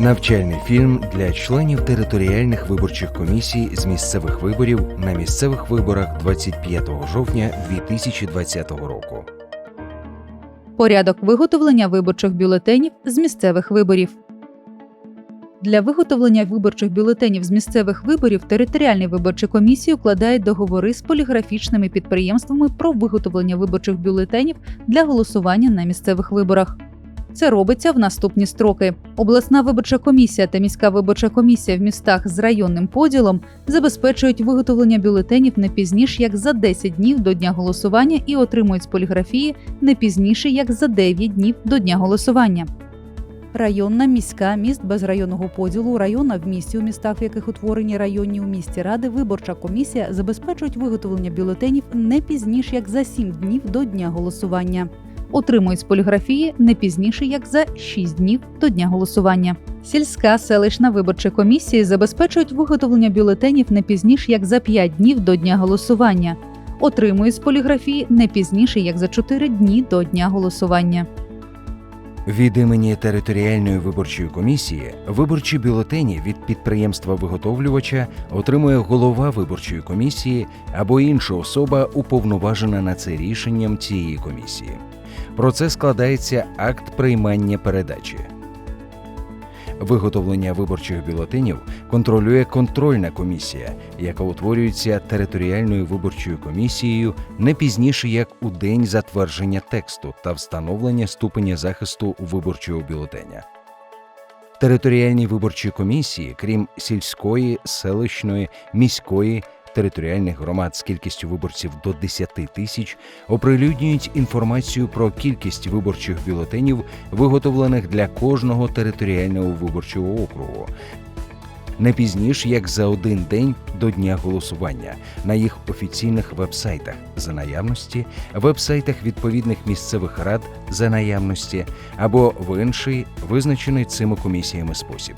Навчальний фільм для членів територіальних виборчих комісій з місцевих виборів на місцевих виборах 25 жовтня 2020 року. Порядок виготовлення виборчих бюлетенів з місцевих виборів. Для виготовлення виборчих бюлетенів з місцевих виборів територіальні виборчі комісії укладають договори з поліграфічними підприємствами про виготовлення виборчих бюлетенів для голосування на місцевих виборах. Це робиться в наступні строки. Обласна виборча комісія та міська виборча комісія в містах з районним поділом забезпечують виготовлення бюлетенів не пізніш як за 10 днів до дня голосування і отримують з поліграфії не пізніше як за 9 днів до дня голосування. Районна, міська, міст без районного поділу, районна в місті, у містах, в яких утворені районні у місті ради, виборча комісія забезпечують виготовлення бюлетенів не пізніше як за 7 днів до дня голосування. Отримують з поліграфії не пізніше як за 6 днів до дня голосування. Сільська селищна виборча комісії забезпечують виготовлення бюлетенів не пізніше як за 5 днів до дня голосування. Отримують з поліграфії не пізніше як за 4 дні до дня голосування. Від імені територіальної виборчої комісії виборчі бюлетені від підприємства-виготовлювача отримує голова виборчої комісії або інша особа, уповноважена на це рішенням цієї комісії. Про це складається акт приймання передачі. Виготовлення виборчих бюлетенів контролює контрольна комісія, яка утворюється територіальною виборчою комісією не пізніше як у день затвердження тексту та встановлення ступеня захисту виборчого бюлетеня. Територіальні виборчі комісії, крім сільської, селищної, міської, територіальних громад з кількістю виборців до 10 тисяч, оприлюднюють інформацію про кількість виборчих бюлетенів, виготовлених для кожного територіального виборчого округу. Не пізніше як за один день до дня голосування на їх офіційних вебсайтах за наявності, вебсайтах відповідних місцевих рад за наявності або в інший визначений цими комісіями спосіб.